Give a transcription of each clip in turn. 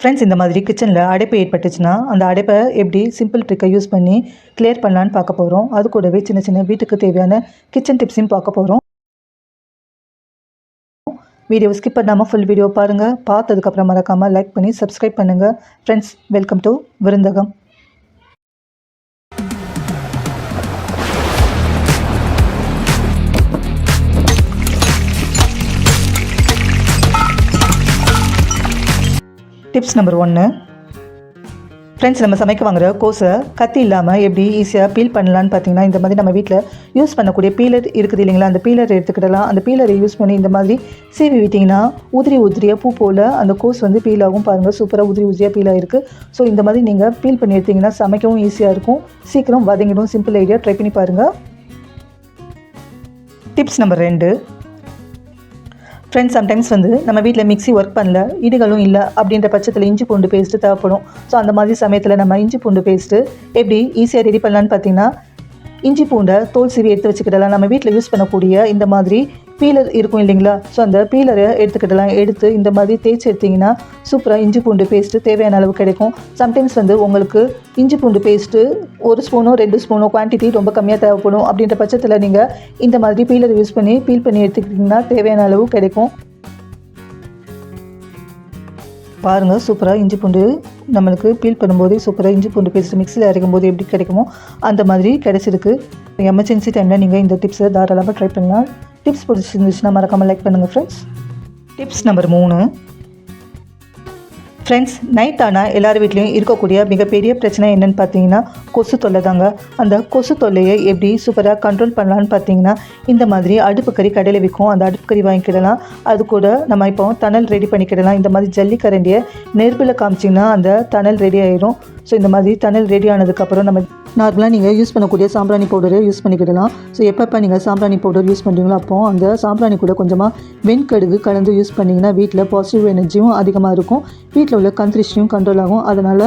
Friends இந்த மாதிரி கிச்சனில் அடைப்பு ஏற்பட்டுச்சுன்னா அந்த அடைப்பை எப்படி சிம்பிள் ட்ரிக்கை யூஸ் பண்ணி கிளியர் பண்ணலான்னு பார்க்க போகிறோம் அது கூடவே சின்ன சின்ன வீட்டுக்கு தேவையான கிச்சன் டிப்ஸையும் பார்க்க போகிறோம் வீடியோ ஸ்கிப் பண்ணாமல் ஃபுல் வீடியோ பாருங்கள் பார்த்ததுக்கப்புறம் மறக்காமல் லைக் பண்ணி சப்ஸ்கிரைப் பண்ணுங்கள் friends welcome to Virundhagam. Tips number ஒன்று ஃப்ரெண்ட்ஸ் நம்ம சமைக்க வாங்குற கோஸை கத்தி இல்லாமல் எப்படி ஈஸியாக பீல் பண்ணலான்னு பார்த்தீங்கன்னா இந்த மாதிரி நம்ம வீட்டில் யூஸ் பண்ணக்கூடிய பீலர் இருக்குது இல்லைங்களா? அந்த பீலர் எடுத்துக்கிடலாம். அந்த பீலரை யூஸ் பண்ணி இந்த மாதிரி சீவி விட்டிங்கன்னா உதிரி உதிரியாக பூ போல் அந்த கோஸ் வந்து பீல் ஆகும். பாருங்கள் சூப்பராக உதிரி உதிரியாக பீல் ஆகிருக்கு ஸோ இந்த மாதிரி நீங்கள் பீல் பண்ணி எடுத்தீங்கன்னா சமைக்கவும் ஈஸியாக இருக்கும். சீக்கிரம் வதங்கிடும். சிம்பிள் ஐடியா ட்ரை பண்ணி பாருங்கள் டிப்ஸ் நம்பர் ரெண்டு. ஃப்ரெண்ட்ஸ் சம்டைம்ஸ் வந்து நம்ம வீட்டில் மிக்ஸி ஒர்க் பண்ணல இடிகளும் இல்லை அப்படின்ற பட்சத்தில் இஞ்சி பூண்டு பேஸ்ட்டு தேவைப்படும். ஸோ அந்த மாதிரி சமயத்தில் நம்ம இஞ்சி பூண்டு பேஸ்ட்டு எப்படி ஈஸியாக ரெடி பண்ணலான்னு பார்த்தீங்கன்னா இஞ்சி பூண்டை தோல் சீவி எடுத்து வச்சுக்கிட்டாலாம். நம்ம வீட்டில் யூஸ் பண்ணக்கூடிய இந்த மாதிரி பீலர் இருக்கும் இல்லைங்களா? ஸோ அந்த பீலரை எடுத்துக்கிட்டலாம். எடுத்து இந்த மாதிரி தேய்ச்சி எடுத்திங்கன்னா சூப்பராக இஞ்சி பூண்டு பேஸ்ட்டு தேவையான அளவு கிடைக்கும். சம்டைம்ஸ் வந்து உங்களுக்கு இஞ்சி பூண்டு பேஸ்ட்டு ஒரு ஸ்பூனோ ரெண்டு ஸ்பூனோ குவான்டிட்டி ரொம்ப கம்மியாக தேவைப்படும். அப்படின்ற பட்சத்தில் நீங்கள் இந்த மாதிரி பீலர் யூஸ் பண்ணி பீல் பண்ணி எடுத்துக்கிட்டிங்கன்னா தேவையான அளவு கிடைக்கும். பாருங்கள் சூப்பராக இஞ்சி பூண்டு நம்மளுக்கு பீல் பண்ணும்போது சூப்பராக இஞ்சி பூண்டு பேஸ்ட் மிக்ஸியில் அரைக்கும் போது எப்படி கிடைக்குமோ அந்த மாதிரி கிடைச்சிருக்கு. எமர்ஜென்சி டைமில் நீங்கள் இந்த டிப்ஸை தாராளமாக ட்ரை பண்ணலாம். டிப்ஸ் பிடிச்சிருந்துச்சுன்னா மறக்காமல் லைக் பண்ணுங்கள் ஃப்ரெண்ட்ஸ் டிப்ஸ் நம்பர் மூணு. ஃப்ரெண்ட்ஸ் நைட் ஆனால் எல்லார் வீட்லேயும் இருக்கக்கூடிய மிகப்பெரிய பிரச்சனை என்னென்னு பார்த்தீங்கன்னா கொசு தொல்லை தாங்க. அந்த கொசு தொல்லையை எப்படி சூப்பராக கண்ட்ரோல் பண்ணலான்னு பார்த்தீங்கன்னா இந்த மாதிரி அடுப்பு கறி கடையில் விற்கும். அந்த அடுப்பு கறி வாங்கிக்கிடலாம் அது கூட நம்ம இப்போ தணல் ரெடி பண்ணிக்கிடலாம் இந்த மாதிரி ஜல்லிக்கரண்டியை நெருப்பில் காமிச்சிங்கன்னா அந்த தணல் ரெடி ஆயிடும் ஸோ இந்த மாதிரி தணல் ரெடி ஆனதுக்கப்புறம் நம்ம நார்மலாக நீங்கள் யூஸ் பண்ணக்கூடிய சாம்பிராணி பவுடரை யூஸ் பண்ணிக்கிடலாம். ஸோ எப்பப்போ நீங்கள் சாம்பிராணி பவுடர் யூஸ் பண்ணுறீங்களோ அப்போ அந்த சாம்பிராணி கூட கொஞ்சமாக வெண்கடுகு கலந்து யூஸ் பண்ணிங்கன்னா வீட்டில் பாசிட்டிவ் எனர்ஜியும் அதிகமாக இருக்கும். வீட்டில் உள்ள கந்திரிஷ்டியும் கண்ட்ரோல் ஆகும். அதனால்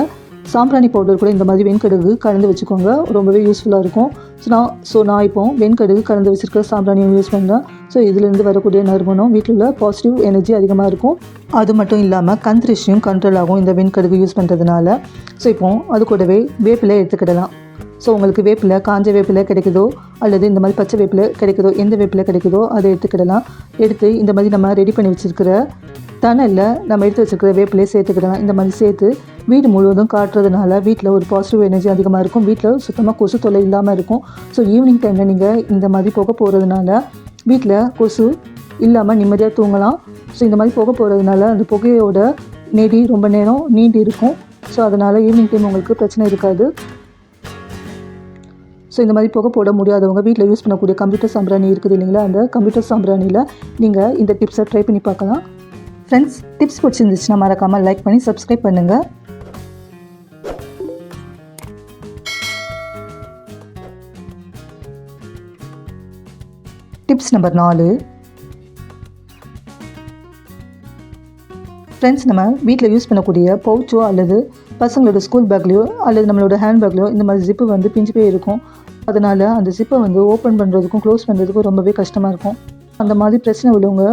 சாம்பிராணி பவுடர் கூட இந்த மாதிரி வெண்கடுகு கலந்து வச்சுக்கோங்க. ரொம்பவே யூஸ்ஃபுல்லாக இருக்கும். ஸோ நான் ஸோ நான் இப்போ வெண்கடுகு கலந்து வச்சுருக்கிற சாம்பிராணியும் யூஸ் பண்ணுறேன் ஸோ இதுலேருந்து வரக்கூடிய நறுமணம் வீட்டில் உள்ள பாசிட்டிவ் எனர்ஜி அதிகமாக இருக்கும். அது மட்டும் இல்லாமல் கந்திரிஷ்டியும் கண்ட்ரோல் ஆகும் இந்த வெண்கடுகு யூஸ் பண்ணுறதுனால ஸோ இப்போ அது கூடவே வேப்பிலை எடுத்துக்கிடலாம். ஸோ உங்களுக்கு வேப்பிலை காஞ்ச வேப்பிலை கிடைக்குதோ அல்லது இந்த மாதிரி பச்சை வேப்பிலை கிடைக்குதோ எந்த வேப்பிலை கிடைக்குதோ அதை எடுத்துக்கிடலாம். எடுத்து இந்த மாதிரி நம்ம ரெடி பண்ணி வச்சுருக்கிற தணலில் நம்ம எடுத்து வச்சுருக்கிற வேப்பிலையை சேர்த்துக்கிடலாம். இந்த மாதிரி சேர்த்து வீடு முழுவதும் காட்டுறதுனால வீட்டில் ஒரு பாசிட்டிவ் எனர்ஜி அதிகமாக இருக்கும். வீட்டில் சுத்தமாக கொசு தொல்லை இல்லாமல் இருக்கும். ஸோ ஈவினிங் டைமில் நீங்கள் இந்த மாதிரி போக போகிறதுனால வீட்டில் கொசு இல்லாமல் நிம்மதியாக தூங்கலாம். ஸோ இந்த மாதிரி போக போகிறதுனால அந்த புகையோட நெடி ரொம்ப நேரம் நீண்டு இருக்கும். ஸோ அதனால் ஈவினிங் டைம் உங்களுக்கு பிரச்சனை இருக்காது. ஸோ இந்த மாதிரி புகை போட முடியாதவங்க வீட்டில் யூஸ் பண்ணக்கூடிய கம்ப்யூட்டர் சாம்பிராணி இருக்குது இல்லைங்களா? அந்த கம்ப்யூட்டர் சாம்பிராணியில் நீங்கள் இந்த டிப்ஸை ட்ரை பண்ணி பார்க்கலாம். ஃப்ரெண்ட்ஸ் டிப்ஸ் பிடிச்சிருந்துச்சுன்னா மறக்காமல் லைக் பண்ணி சப்ஸ்கிரைப் பண்ணுங்கள் டிப்ஸ் நம்பர் நாலு. ஃப்ரெண்ட்ஸ் நம்ம வீட்டில் யூஸ் பண்ணக்கூடிய பவுச்சோ அல்லது பசங்களோட ஸ்கூல் பேக்லேயோ அல்லது நம்மளோட ஹேண்ட் பேக்லையோ இந்த மாதிரி ஜிப்பு வந்து பிஞ்சு போய் இருக்கும் அதனால் அந்த ஜிப்பை வந்து ஓப்பன் பண்ணுறதுக்கும் க்ளோஸ் பண்ணுறதுக்கும் ரொம்பவே கஷ்டமாக இருக்கும். அந்த மாதிரி பிரச்சனை உள்ளவங்க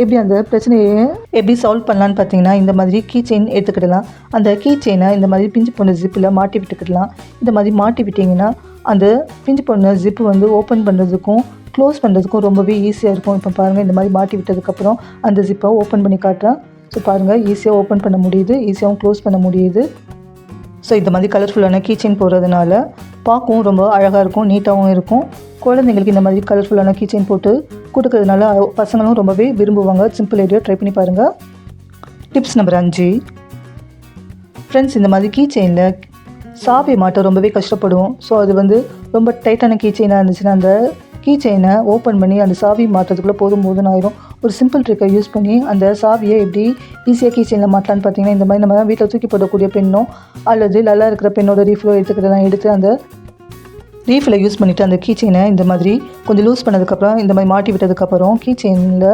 எப்படி அந்த பிரச்சனையை எப்படி சால்வ் பண்ணலான்னு பார்த்தீங்கன்னா இந்த மாதிரி கீ செயின் எடுத்துக்கிடலாம். அந்த கீ செயினை இந்த மாதிரி பிஞ்சு போன ஜிப்பில் மாட்டி விட்டுக்கிடலாம். இந்த மாதிரி மாட்டி விட்டிங்கன்னா அந்த பிஞ்சு போன ஜிப்பு வந்து ஓப்பன் பண்ணுறதுக்கும் க்ளோஸ் பண்ணுறதுக்கும் ரொம்பவே ஈஸியாக இருக்கும். இப்போ பாருங்கள் இந்த மாதிரி மாட்டி விட்டதுக்கப்புறம் அந்த ஜிப்பை ஓப்பன் பண்ணி காட்டுறேன். ஸோ பாருங்கள் ஈஸியாக ஓப்பன் பண்ண முடியுது. ஈஸியாகவும் க்ளோஸ் பண்ண முடியுது. ஸோ இந்த மாதிரி கலர்ஃபுல்லான கீச்செயின் போடுறதுனால பார்க்கவும் ரொம்ப அழகாக இருக்கும் நீட்டாகவும் இருக்கும். குழந்தைங்களுக்கு இந்த மாதிரி கலர்ஃபுல்லான கீச்செயின் போட்டு கொடுக்கறதுனால பசங்களும் ரொம்பவே விரும்புவாங்க. சிம்பிள் ஐடியா ட்ரை பண்ணி பாருங்கள் டிப்ஸ் நம்பர் அஞ்சு. ஃப்ரெண்ட்ஸ் இந்த மாதிரி கீச்செயினில் சாவி மாட்ட ரொம்பவே கஷ்டப்படுவோம். ஸோ அது வந்து ரொம்ப டைட்டான கீ இருந்துச்சுன்னா அந்த கீ செயினை ஓப்பன் பண்ணி அந்த சாவி மாட்டுறதுக்குள்ளே போதும் போதும் ஆயிரும். ஒரு சிம்பிள் ட்ரிக்கை யூஸ் பண்ணி அந்த சாவியை எப்படி ஈஸியாக கீ செயினில் மாட்டலான்னு பார்த்தீங்கன்னா இந்த மாதிரி நம்ம வீட்டில் தூக்கி போடக்கூடிய பெண்ணோ அல்லது நல்லா இருக்கிற பெண்ணோட ரீஃபிலோ எடுத்துக்கிறதெல்லாம் எடுத்து அந்த ரீஃபில் யூஸ் பண்ணிவிட்டு அந்த கீ செயினை இந்த மாதிரி கொஞ்சம் லூஸ் பண்ணதுக்கப்புறம் இந்த மாதிரி மாட்டி விட்டதுக்கப்புறம் கீ செயினில்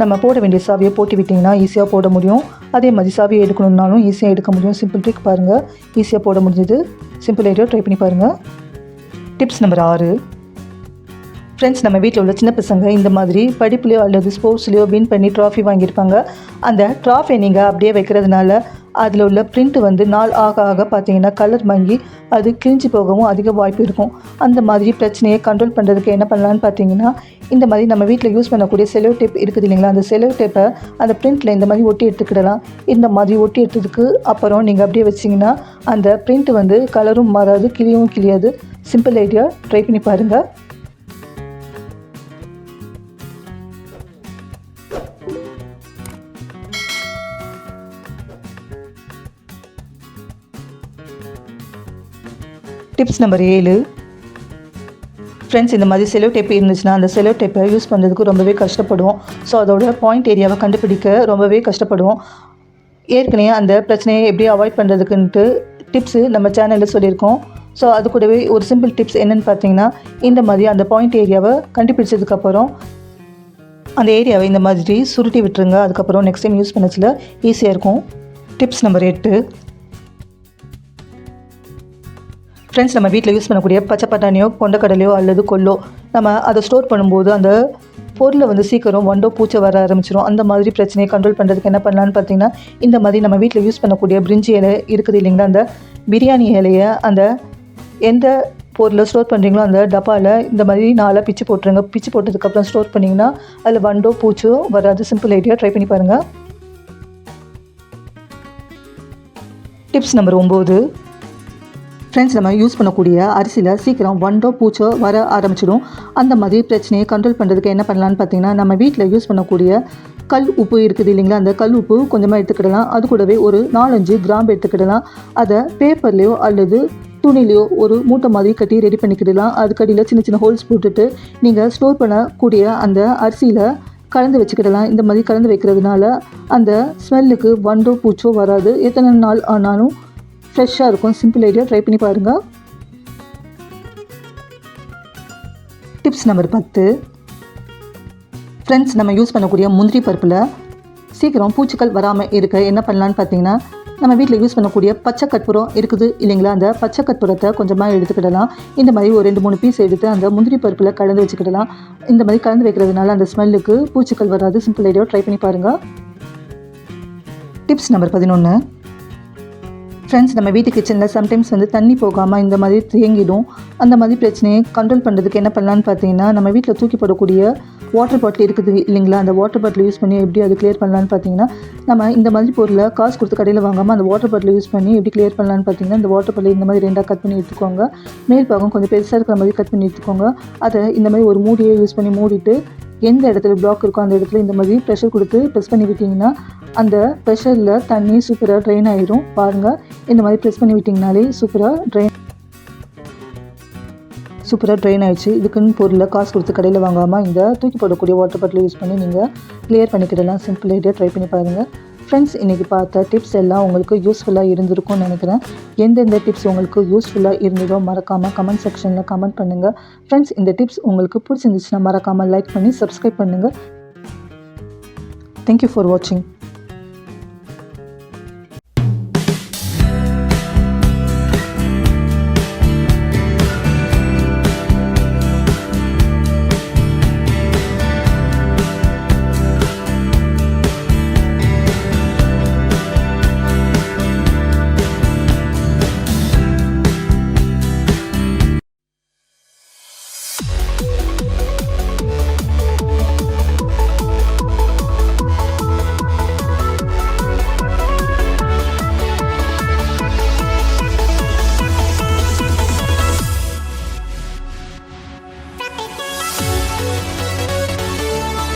நம்ம போட வேண்டிய சாவியை போட்டு விட்டிங்கன்னா ஈஸியாக போட முடியும். அதே மாதிரி சாவியை எடுக்கணுன்னாலும் ஈஸியாக எடுக்க முடியும். சிம்பிள் ட்ரிக் பாருங்கள் ஈஸியாக போட முடிஞ்சது. சிம்பிள் ஐடியா ட்ரை பண்ணி பாருங்கள் டிப்ஸ் நம்பர் ஆறு. ஃப்ரெண்ட்ஸ் நம்ம வீட்டில் உள்ள சின்ன பசங்க இந்த மாதிரி படிப்புலையோ அல்லது ஸ்போர்ட்ஸ்லையோ வின் பண்ணி ட்ராஃபி வாங்கியிருப்பாங்க. அந்த ட்ராஃபியை நீங்கள் அப்படியே வைக்கிறதுனால அதில் உள்ள பிரிண்ட் வந்து நாள் ஆக ஆக பார்த்தீங்கன்னா கலர் மங்கி அது கிழிஞ்சு போகவும் அதிக வாய்ப்பு இருக்கும். அந்த மாதிரி பிரச்சனையை கண்ட்ரோல் பண்ணுறதுக்கு என்ன பண்ணலான்னு பார்த்தீங்கன்னா இந்த மாதிரி நம்ம வீட்டில் யூஸ் பண்ணக்கூடிய செலோ டேப் இருக்குது இல்லைங்களா? அந்த செலோ டேப்பை அந்த பிரிண்ட்டில் இந்த மாதிரி ஒட்டி எடுத்துக்கிடலாம். இந்த மாதிரி ஒட்டி எடுத்ததுக்கு அப்புறம் நீங்கள் அப்படியே வச்சிங்கன்னா அந்த பிரிண்ட் வந்து கலரும் மாறாது கிளியவும் கிளியாது. சிம்பிள் ஐடியா ட்ரை பண்ணி பாருங்கள் டிப்ஸ் நம்பர் ஏழு. ஃப்ரெண்ட்ஸ் இந்த மாதிரி செலோ டேப் இருந்துச்சுன்னா அந்த செலோ டேப்பை யூஸ் பண்ணுறதுக்கு ரொம்பவே கஷ்டப்படுவோம். ஸோ அதோட பாயிண்ட் ஏரியாவை கண்டுபிடிக்க ரொம்பவே கஷ்டப்படுவோம். ஏற்கனவே அந்த பிரச்சனையை எப்படி அவாய்ட் பண்ணுறதுக்குன்ட்டு டிப்ஸு நம்ம சேனலில் சொல்லியிருக்கோம். ஸோ அது கூடவே ஒரு சிம்பிள் டிப்ஸ் என்னென்னு பார்த்தீங்கன்னா இந்த மாதிரி அந்த பாயிண்ட் ஏரியாவை கண்டுபிடிச்சதுக்கப்புறம் அந்த ஏரியாவை இந்த மாதிரி சுருட்டி விட்டுருங்க. அதுக்கப்புறம் நெக்ஸ்ட் டைம் யூஸ் பண்ணச்சில் ஈஸியாக இருக்கும். டிப்ஸ் நம்பர் எட்டு. ஃப்ரெண்ட்ஸ் நம்ம வீட்டில் யூஸ் பண்ணக்கூடிய பச்சை பட்டாணியோ கொண்டக்கடலையோ அல்லது கொல்லோ நம்ம அதை ஸ்டோர் பண்ணும்போது அந்த பொருளை வந்து சீக்கிரம் ஒண்டோ பூச்சை வர ஆரம்பிச்சிடும் அந்த மாதிரி பிரச்சனையை கண்ட்ரோல் பண்ணுறதுக்கு என்ன பண்ணலான்னு பார்த்தீங்கன்னா இந்த மாதிரி நம்ம வீட்டில் யூஸ் பண்ணக்கூடிய பிரிஞ்சி இலை இருக்குது இல்லைங்களா? அந்த பிரியாணி இலையை அந்த எந்த பொருளை ஸ்டோர் பண்ணுறீங்களோ அந்த டப்பாவில் இந்த மாதிரி நாளாக பிச்சு போட்டுருங்க. பிச்சு போட்டதுக்கப்புறம் ஸ்டோர் பண்ணிங்கன்னா அதில் வண்டோ பூச்சோ வராது. சிம்பிள் ஐடியா ட்ரை பண்ணி பாருங்கள் டிப்ஸ் நம்பர் ஒம்பது. ஃப்ரெண்ட்ஸ் நம்ம யூஸ் பண்ணக்கூடிய அரிசியில் சீக்கிரம் வண்டோ பூச்சோ வர ஆரம்பிச்சிடும். அந்த மாதிரி பிரச்சனையை கண்ட்ரோல் பண்ணுறதுக்கு என்ன பண்ணலான்னு பார்த்தீங்கன்னா நம்ம வீட்டில் யூஸ் பண்ணக்கூடிய கல் உப்பு இருக்குது இல்லைங்களா? அந்த கல் உப்பு கொஞ்சமாக எடுத்துக்கிடலாம். அது கூடவே ஒரு நாலஞ்சு கிராம்பு எடுத்துக்கிடலாம். அதை பேப்பர்லேயோ அல்லது துணிலையோ ஒரு மூட்டை மாதிரி கட்டி ரெடி பண்ணிக்கிடலாம். அதுக்கடியில் சின்ன சின்ன ஹோல்ஸ் போட்டுட்டு நீங்கள் ஸ்டோர் பண்ணக்கூடிய அந்த அரிசியில் கலந்து வச்சுக்கிடலாம். இந்த மாதிரி கலந்து வைக்கிறதுனால அந்த ஸ்மெல்லுக்கு வண்டோ பூச்சோ வராது. எத்தனை நாள் ஆனாலும் ஃப்ரெஷ்ஷாக இருக்கும். சிம்பிள் ஐடியா ட்ரை பண்ணி பாருங்கள் டிப்ஸ் நம்பர் பத்து. ஃப்ரெண்ட்ஸ் நம்ம யூஸ் பண்ணக்கூடிய முந்திரி பருப்பில் சீக்கிரம் பூச்சிகள் வராமல் இருக்க என்ன பண்ணலான்னு பார்த்தீங்கன்னா நம்ம வீட்டில் யூஸ் பண்ணக்கூடிய பச்சை கற்பூரம் இருக்குது இல்லைங்களா? அந்த பச்சை கற்பூரத்தை கொஞ்சமாக எடுத்துக்கிடலாம். இந்த மாதிரி ஒரு ரெண்டு மூணு பீஸ் எடுத்து அந்த முந்திரி பருப்பில் கலந்து வச்சுக்கிடலாம். இந்த மாதிரி கலந்து வைக்கிறதுனால அந்த ஸ்மெல்லுக்கு பூச்சிகள் வராது. சிம்பிள் ஐடியாவை ட்ரை பண்ணி பாருங்கள் டிப்ஸ் நம்பர் பதினொன்று ஃப்ரெண்ட்ஸ் நம்ம வீட்டு கிச்சனில் சம்டைம்ஸ் வந்து தண்ணி போகாமல் இந்த மாதிரி தேங்கிடும். அந்த மாதிரி பிரச்சனையை கண்ட்ரோல் பண்ணுறதுக்கு என்ன பண்ணலான்னு பார்த்தீங்கன்னா நம்ம வீட்டில் தூக்கி போடக்கூடிய வாட்டர் பாட்டில் இருக்குது இல்லைங்களா? அந்த வாட்டர் பாட்டில் யூஸ் பண்ணி எப்படி அது கிளியர் பண்ணலான்னு பார்த்தீங்கன்னா நம்ம இந்த மாதிரி பொருளை காசு கொடுத்து கடையில் வாங்காமல் அந்த வாட்டர் பாட்டில் யூஸ் பண்ணி எப்படி கிளியர் பண்ணலான்னு பார்த்தீங்கன்னா இந்த வாட்டர் பாட்டில் இந்த மாதிரி ரெண்டாக கட் பண்ணி எடுத்துக்கோங்க. மேல் பாகம் கொஞ்சம் பெருசாக இருக்கிற மாதிரி கட் பண்ணி எடுத்துக்கோங்க. அதை இந்த மாதிரி ஒரு மூடியை யூஸ் பண்ணி மூடிட்டு எந்த இடத்துல பிளாக் இருக்கோ அந்த இடத்துல இந்த மாதிரி ப்ரெஷர் கொடுத்து ப்ரெஸ் பண்ணி விட்டிங்கன்னா அந்த ப்ரெஷரில் தண்ணி சூப்பராக ட்ரெயின் ஆயிரும். பாருங்கள் இந்த மாதிரி ப்ரெஸ் பண்ணி விட்டிங்கனாலே சூப்பராக ட்ரெயின் சூப்பராக ட்ரெயின் ஆயிடுச்சு. இதுக்குன்னு பொருளை காசு கொடுத்து கடையில் வாங்காமல் இந்த தூக்கி போடக்கூடிய வாட்டர் பாட்டில் யூஸ் பண்ணி நீங்கள் கிளியர் பண்ணிக்கிடலாம். சிம்பிள் ஐடியா ட்ரை பண்ணி பாருங்கள் ஃப்ரெண்ட்ஸ் இன்றைக்கி பார்த்த டிப்ஸ் எல்லாம் உங்களுக்கு யூஸ்ஃபுல்லாக இருந்திருக்கும்னு நினைக்கிறேன். எந்தெந்த டிப்ஸ் உங்களுக்கு யூஸ்ஃபுல்லாக இருந்ததோ மறக்காமல் கமெண்ட் செக்ஷனில் கமெண்ட் பண்ணுங்கள் ஃப்ரெண்ட்ஸ் இந்த டிப்ஸ் உங்களுக்கு பிடிச்சிருந்துச்சுன்னா மறக்காமல் லைக் பண்ணி சப்ஸ்கிரைப் பண்ணுங்கள் தேங்க்யூ ஃபார் வாட்சிங்